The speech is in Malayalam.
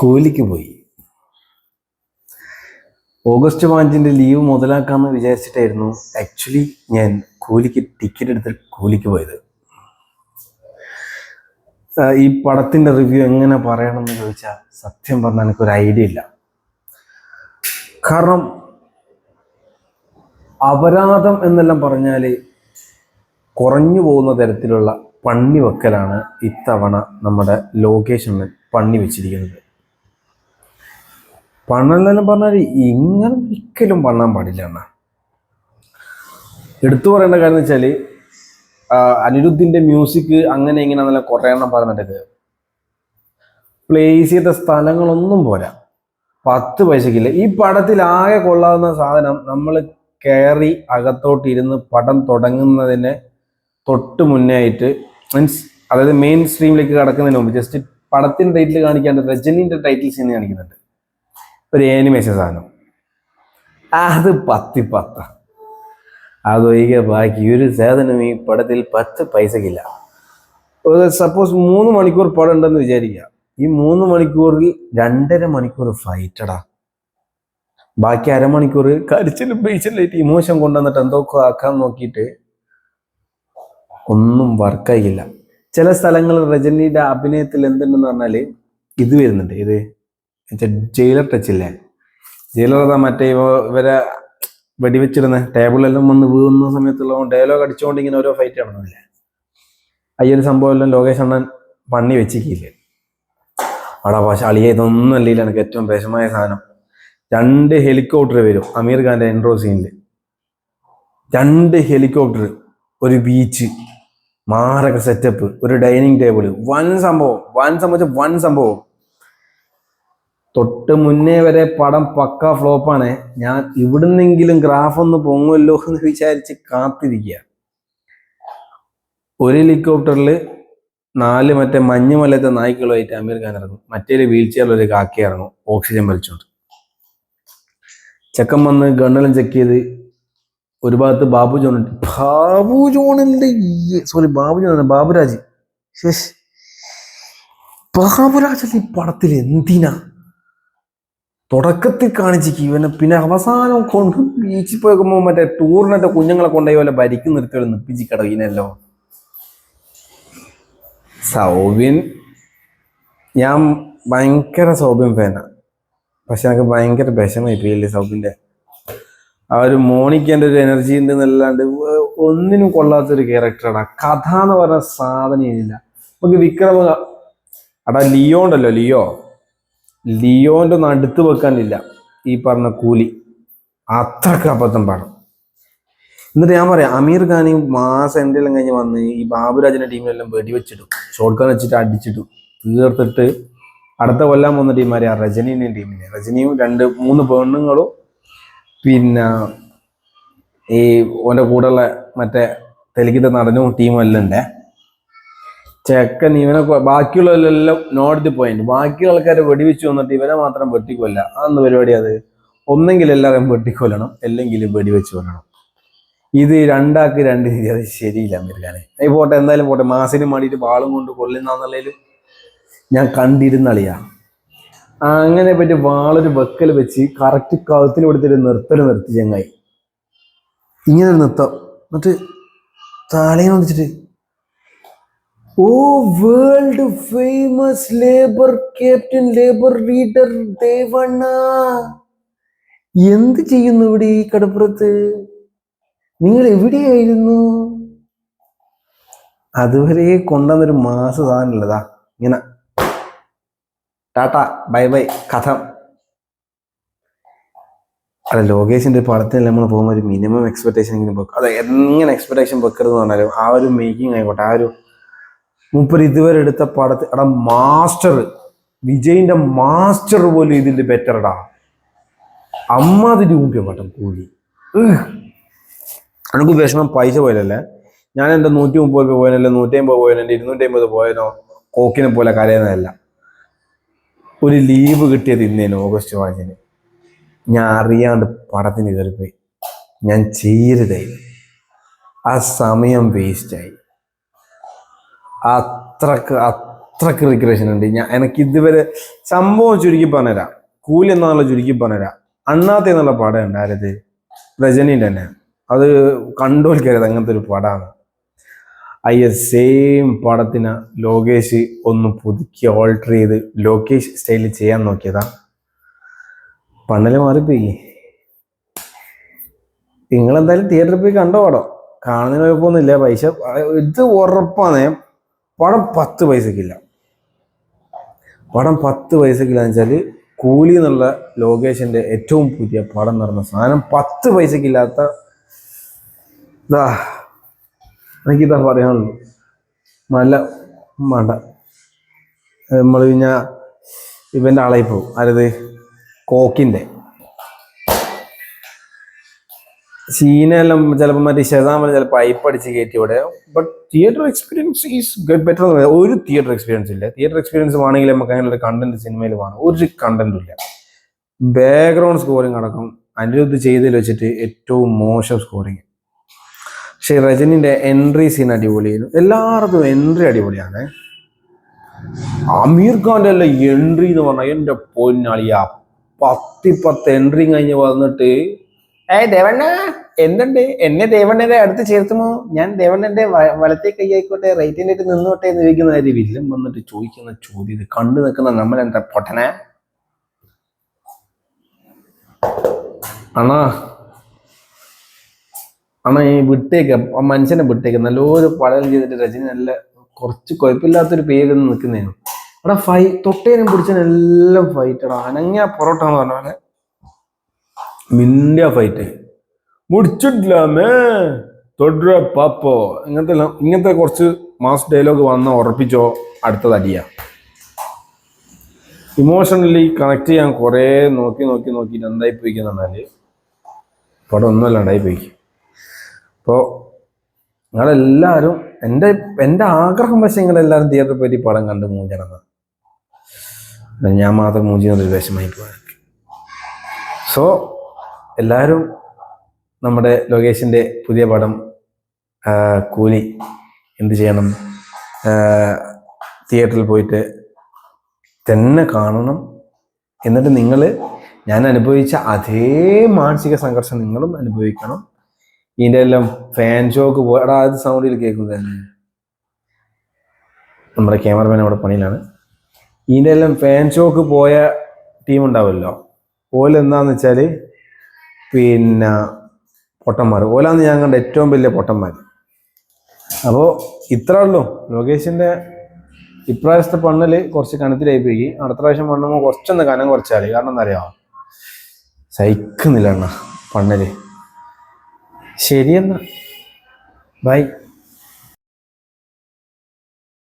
കൂലിക്ക് പോയി. ഓഗസ്റ്റ് പാഞ്ചിന്റെ ലീവ് മുതലാക്കാമെന്ന് വിചാരിച്ചിട്ടായിരുന്നു ആക്ച്വലി ഞാൻ കൂലിക്ക് ടിക്കറ്റ് എടുത്ത് കൂലിക്ക് പോയത്. ഈ പടത്തിന്റെ റിവ്യൂ എങ്ങനെ പറയണമെന്ന് ചോദിച്ചാൽ സത്യം പറഞ്ഞാൽ എനിക്കൊരു ഐഡിയ ഇല്ല. കാരണം അപരാധം എന്നെല്ലാം പറഞ്ഞാൽ കുറഞ്ഞു പോകുന്ന തരത്തിലുള്ള പണി വെക്കലാണ് ഇത്തവണ നമ്മുടെ ലൊക്കേഷനിൽ പണി വെച്ചിരിക്കുന്നത്. പണ്ണെന്നെല്ലാം പറഞ്ഞാൽ ഇങ്ങനെ ഒരിക്കലും പണ്ണാൻ പാടില്ല എന്നാ എടുത്തു പറയേണ്ട കാര്യം എന്ന് വെച്ചാൽ അനിരുദ്ധിന്റെ മ്യൂസിക് അങ്ങനെ ഇങ്ങനെ നല്ല കുറേ എണ്ണം പറഞ്ഞിട്ട് പ്ലേസ് ചെയ്ത സ്ഥലങ്ങളൊന്നും പോരാ. പത്ത് പൈസക്കില്ല. ഈ പടത്തിൽ ആകെ കൊള്ളാവുന്ന സാധനം നമ്മൾ കയറി അകത്തോട്ട് ഇരുന്ന് പടം തുടങ്ങുന്നതിന് തൊട്ട് മുന്നേ ആയിട്ട് മീൻസ് അതായത് മെയിൻ സ്ട്രീമിലേക്ക് കടക്കുന്നതിന് മുമ്പ് ജസ്റ്റ് പടത്തിന്റെ ടൈറ്റിൽ കാണിക്കാണ്ട് രജനീന്റെ ടൈറ്റിൽ സീൻ കാണിക്കുന്നുണ്ട്. ഒരു ഏനിമേഷൻ സാധനം. അത് പത്തി പത്ത. അതൊഴികെ ബാക്കി ഒരു സാധനം ഈ പടത്തിൽ പത്ത് പൈസക്കില്ല. സപ്പോസ് മൂന്ന് മണിക്കൂർ പടം ഉണ്ടെന്ന് വിചാരിക്കുക. ഈ മൂന്ന് മണിക്കൂറിൽ രണ്ടര മണിക്കൂർ ഫൈറ്റടാ ബാക്കി അരമണിക്കൂർ കരച്ചിലും ബേച്ചിലായിട്ട് ഇമോഷൻ കൊണ്ടുവന്നിട്ട് എന്തൊക്കെ ആക്കാൻ നോക്കിയിട്ട് ഒന്നും വർക്കായില്ല ചില സ്ഥലങ്ങളിൽ രജനിയുടെ അഭിനയത്തിൽ എന്തുണ്ടെന്ന് പറഞ്ഞാൽ ഇത് വരുന്നുണ്ട്. ഇത് ജയിലർ ടച്ച് ഇല്ലേ? ജയിലർ അതാ മറ്റേ ഇവ- ഇവരെ വെടിവെച്ചിരുന്ന? ടേബിളെല്ലാം വന്ന് വീഴുന്ന സമയത്തുള്ള ഡയലോഗ് അടിച്ചുകൊണ്ട് ഇങ്ങനെ ഓരോ ഫൈറ്റ് നടന്നില്ലേ? ഒരു സംഭവം എല്ലാം ലോകേഷ് അണ്ണൻ പണി വെച്ചിക്കില്ലേ അവിടെ പക്ഷെ അളിയ ഇതൊന്നും അല്ലല്ലോ എനിക്ക് ഏറ്റവും വിഷമായ സാധനം. രണ്ട് ഹെലികോപ്റ്റർ വരും അമീർ ഖാന്റെ എൻട്രോ സീനിൽ രണ്ട് ഹെലികോപ്റ്റർ ഒരു ബീച്ച് മാരക സെറ്റപ്പ് ഒരു ഡൈനിങ് ടേബിൾ വൻ സംഭവം വൻ സംഭവിച്ച വൻ സംഭവം. തൊട്ട് മുന്നേ വരെ പടം പക്ക ഫ്ലോപ്പാണ്. ഞാൻ ഇവിടുന്നെങ്കിലും ഗ്രാഫ് ഒന്ന് പൊങ്ങുമല്ലോ എന്ന് വിചാരിച്ച് കാത്തിരിക്കുക ഒരു ഹെലികോപ്റ്ററിൽ നാല് മറ്റേ മഞ്ഞുമലത്തെ നായ്ക്കളുമായിട്ട് അമീർ ഖാൻ ഇറങ്ങും. മറ്റേ വീൽ ചെയറിൽ ഒരു കാക്കി ഇറങ്ങും. ഓക്സിജൻ വലിച്ചോണ്ട്. ചെക്കൻ വന്ന് ഗണ്ണെല്ലാം ചെക്ക് ചെയ്ത് ഒരു ഭാഗത്ത് ബാബു ജോൺ ബാബു ജോണിന്റെ സോറി ബാബു ജോൺ ബാബുരാജ്. ബാബുരാജ് ഈ പടത്തിൽ എന്തിനാ? തുടക്കത്തിൽ കാണിച്ചിക്ക് ഇവനെ പിന്നെ അവസാനം കൊണ്ട് ബീച്ചിൽ പോയിക്കുമ്പോൾ മറ്റേ ടൂറിനൊക്കെ കുഞ്ഞുങ്ങളെ കൊണ്ടുപോയി പോലെ ഭരിക്കും നിർത്തിയോളം നിപ്പിച്ച് കിടക്കിനല്ലോ സൗബിൻ ഞാൻ ഭയങ്കര സൗബിൻ ഫാനാണ് പക്ഷെ എനിക്ക് ഭയങ്കര വിഷമായി പോയില്ലേ സൗബിന്റെ. ആ ഒരു മോണിക്കേന്റെ ഒരു എനർജി ഉണ്ട് എന്നല്ലാണ്ട് ഒന്നിനും കൊള്ളാത്തൊരു ക്യാരക്ടറാണ് കഥ എന്ന് പറഞ്ഞ സാധനം ഇല്ല നമുക്ക് വിക്രമ അടാ ലിയോ ഉണ്ടല്ലോ ലിയോ? ലിയോന്റെ നടുത്ത് വെക്കാനില്ല. ഈ പറഞ്ഞ കൂലി. അത്രയ്ക്ക് അബദ്ധം പാടും. എന്നിട്ട് ഞാൻ പറയാം അമീർ ഈ മാസം എന്റെ എല്ലാം കഴിഞ്ഞ് വന്ന് ഈ ബാബുരാജിന്റെ ടീമിലെല്ലാം വെടിവെച്ചിടും. ഷോർട്ട് ഗൺ വെച്ചിട്ട് അടിച്ചിടും. തീർത്തിട്ട് അടുത്ത കൊല്ലം വന്ന ടീമാരെ ആ രജനീന്റെ ടീമിനെ രജനിയും രണ്ട് മൂന്ന് പെണ്ണുങ്ങളും പിന്നെ ഈ ഓന്റെ കൂടെയുള്ള മറ്റേ തെലുങ്കിന്റെ നടനും ടീമും എല്ലാം ഉണ്ടേ. ചെക്കൻ ഇവനെ ബാക്കിയുള്ളവരെല്ലാം ബാക്കിയുള്ളവരെല്ലാം നോർത്ത് പോയിന്റ്. ബാക്കിയുള്ള ആൾക്കാരെ വെടിവെച്ച് വന്നിട്ട് ഇവനെ മാത്രം വെട്ടിക്കൊല്ല. അന്ന് പരിപാടി അത്? ഒന്നെങ്കിൽ എല്ലാവരും വെട്ടിക്കൊല്ലണം അല്ലെങ്കിൽ വെടിവെച്ച് കൊല്ലണം. ഇത് രണ്ടാക്ക് രണ്ട് രീതി. അത് ശരിയില്ല അമീർഖാനെ. ഈ പോട്ടെ എന്തായാലും പോട്ടെ. മാസിന് വേണ്ടിയിട്ട് വാളും കൊണ്ട് കൊല്ലുന്നതിൽ ഞാൻ കണ്ടിരുന്നളിയാ അങ്ങനെ പറ്റി വാളൊരു വെക്കൽ വെച്ച് കറക്റ്റ് കഴുത്തിൽ കൊടുത്തിട്ട് നിർത്തൽ നിർത്തി ചങ്ങായി. ഇങ്ങനെ നിർത്തം എന്നിട്ട് താളയും വന്നിട്ട് ഓ world famous labour captain labour leader Devanna. എന്ത് ചെയ്യുന്നു ഇവിടെ ഈ കടപ്പുറത്ത്? നിങ്ങൾ എവിടെയായിരുന്നു? അതുവരെ കൊണ്ടുവന്നൊരു മാസ സാധനമുള്ളതാ ഇങ്ങനെ. ടാറ്റ ബൈ ബൈ കഥം. അല്ല ലോകേഷിന്റെ പടത്തിൽ നമ്മൾ പോകുമ്പോൾ ഒരു മിനിമം എക്സ്പെക്ടേഷൻ എങ്കിലും വെക്കും. അത് എങ്ങനെ എക്സ്പെക്ടേഷൻ വെക്കരുത് പറഞ്ഞാലും ആ ഒരു മേക്കിംഗ് ആയിക്കോട്ടെ ആ ഒരു മൂപ്പർ ഇതുവരെ എടുത്ത പടത്തിൽ എടാ മാസ്റ്റർ വിജയിന്റെ മാസ്റ്റർ പോലും ഇതിൽ ബെറ്റർടാ അമ്മാതിരി ഊമ്പിയ പട്ടം കൂലി എനിക്ക് വിഷമം പൈസ പോയതല്ലേ? ഞാൻ എന്റെ നൂറ്റി മുപ്പത് രൂപ പോയനല്ലേ നൂറ്റി അമ്പത് പോയനോ എന്റെ ഇരുന്നൂറ്റി അമ്പത് പോയനോ കോക്കിനെ പോലെ കരയുന്നതല്ല. ഒരു ലീവ് കിട്ടിയത് ഇന്നേനു ഓഗസ്റ്റ് മാസത്തിന് ഞാൻ അറിയാണ്ട് പടത്തിന് കയറിപ്പോയി ഞാൻ ചെയ്യരുതായി. ആ സമയം വേസ്റ്റായി അത്രയ്ക്ക് അത്രയ്ക്ക് റിക്രേഷൻ ഉണ്ട്. ഞാൻ എനിക്ക് ഇതുവരെ സംഭവം ചുരുക്കി പറഞ്ഞുതരാം. കൂലി എന്നുള്ള ചുരുക്കി പറഞ്ഞുതരാം. അണ്ണാത്ത എന്നുള്ള പടം ഉണ്ടായത് രജനീന്റെ തന്നെ അത് കണ്ടോൽക്കരുത് അങ്ങനത്തെ ഒരു പടമാണ്. അയ്യ സെയിം പടത്തിന് ലോകേഷ് ഒന്ന് പുതുക്കി ഓൾട്ടർ ചെയ്ത് ലോകേഷ് സ്റ്റൈലിൽ ചെയ്യാൻ നോക്കിയതാ. പണ്ടൽ മാറിപ്പോയി. നിങ്ങളെന്തായാലും തിയേറ്ററിൽ പോയി കണ്ടോ പടം കാണുന്നതിന് കുഴപ്പമൊന്നുമില്ല. പൈസ ഇത് ഉറപ്പാണ്. പടം പത്ത് പൈസക്കില്ല. പടം പത്ത് പൈസക്കില്ല എന്ന് വെച്ചാൽ കൂലി എന്നുള്ള ലോകേഷിന്റെ ഏറ്റവും പുതിയ പടം നടന്ന സാധനം പത്ത് പൈസക്കില്ലാത്ത ഇതാ എനിക്കിതാ പറയാനുള്ളൂ. നല്ല മണ്ട നമ്മൾ കഴിഞ്ഞാൽ ഇവന്റെ ആളായി പോകും. അതായത് കോക്കിന്റെ സീനെല്ലാം ചിലപ്പോൾ മറ്റേ ഷെസാമൽ ചിലപ്പോൾ പൈപ്പ് അടിച്ച് കയറ്റി ഇവിടെ. But theatre experience is better ഒരു തിയേറ്റർ എക്സ്പീരിയൻസ് ഇല്ല. തിയേറ്റർ എക്സ്പീരിയൻസ് വേണമെങ്കിൽ നമുക്ക് അങ്ങനെ ഒരു കണ്ടന്റ് സിനിമയിൽ വേണം. ഒരു കണ്ടന്റും ഇല്ല. ബാക്ക്ഗ്രൗണ്ട് സ്കോറിങ് അടക്കം അനിരുദ്ധ് ചെയ്തതിൽ വെച്ചിട്ട് ഏറ്റവും മോശം സ്കോറിങ് പക്ഷെ രജനിന്റെ എൻട്രി സീൻ അടിപൊളിയായിരുന്നു. എല്ലാവർക്കും എൻട്രി അടിപൊളിയാണ്. അമീർ ഖാന്റെ അല്ല എൻട്രി എന്ന് പറഞ്ഞാൽ എന്റെ പൊന്നാളിയാ പത്തി പത്ത് എൻട്രി കഴിഞ്ഞ് വന്നിട്ട് ഏ ദേവണ്ണ എന്തുണ്ട്? എന്നെ ദേവണ്ണന്റെ അടുത്ത് ചേർത്തുമോ? ഞാൻ ദേവണ്ണന്റെ വലത്തെ കൈ ആയിക്കോട്ടെ റൈറ്റിന്റെ അടുത്ത് നിന്നോട്ടെ എന്ന് ചോദിക്കുന്ന കാര്യം വില്ലൻ വന്നിട്ട് ചോദിക്കുന്ന ചോദ്യം കണ്ടു നിൽക്കുന്ന നമ്മളെന്താ പൊട്ടന? അണ്ണാ. അണ്ണാ ഈ വിട്ടേക്ക് മനുഷ്യനെ വിട്ടേക്ക്. നല്ലൊരു പടം ചെയ്തിട്ട് രജനി നല്ല കുറച്ച് കുഴപ്പമില്ലാത്തൊരു പേര് നിൽക്കുന്നതിനും അവിടെ ഫൈ തൊട്ടേനും പിടിച്ചതിനെല്ലാം ഫൈറ്റ് അനങ്ങിയ പൊറോട്ട എന്ന് പറഞ്ഞ മിന്ത്യ ഫൈറ്റ് മുടിച്ചിട്ടില്ലാമേ തൊടുക പാപ്പോ. ഇങ്ങനത്തെ ഇങ്ങനത്തെ കുറച്ച് മാസ് ഡയലോഗ് വന്ന ഉറപ്പിച്ചോ അടുത്തത് അടിയ ഇമോഷണലി കണക്ട് ചെയ്യാൻ കുറേ നോക്കി നോക്കി നോക്കിയിട്ട് എന്തായി പോയിക്കുന്ന പറഞ്ഞാൽ പടം ഒന്നുമല്ല ഉണ്ടായി പോയി. അപ്പോൾ നിങ്ങളെല്ലാവരും എന്റെ എന്റെ ആഗ്രഹം പക്ഷേ നിങ്ങളെല്ലാവരും തിയേറ്ററിൽ ഈ പടം കണ്ട് മൂഞ്ചണം ഞാൻ മാത്രം മൂഞ്ചിനൊരു വിഷമായി പോയി സോ എല്ലാവരും നമ്മുടെ ലൊക്കേഷന്റെ പുതിയ പടം കൂലി എന്ത് ചെയ്യണം? തിയേറ്ററിൽ പോയിട്ട് തന്നെ കാണണം എന്നിട്ട് നിങ്ങൾ ഞാൻ അനുഭവിച്ച അതേ മാനസിക സംഘർഷം നിങ്ങളും അനുഭവിക്കണം. ഇതിന്റെ എല്ലാം ഫാൻ ഷോക്ക് പോടാ അത് സൗണ്ടിൽ കേൾക്കുന്നത് തന്നെ. നമ്മുടെ ക്യാമറമാൻ അവിടെ പണിയിലാണ്. ഇതിന്റെ എല്ലാം ഫാൻ ഷോക്ക് പോയ ടീം ഉണ്ടാവുമല്ലോ ഓല എന്താന്ന് വെച്ചാൽ പിന്നെ പൊട്ടന്മാർ. ഓലാന്ന് ഞാൻ കണ്ട ഏറ്റവും വലിയ പൊട്ടന്മാർ. അപ്പോൾ ഇത്ര ഉള്ളൂ. ലോകേഷിന്റെ ഇപ്രാവശ്യത്തെ പണ്ണിൽ കുറച്ച് കണത്തിലായി പോയി അടുത്ത പ്രാവശ്യം പണ്ണുമ്പോൾ കുറച്ചൊന്ന് കനം കുറച്ചാൽ കാരണം എന്താ അറിയാമോ സഹിക്കുന്നില്ല അണ്ണ പണ്ണൽ ശരിയെന്നാ. ബൈ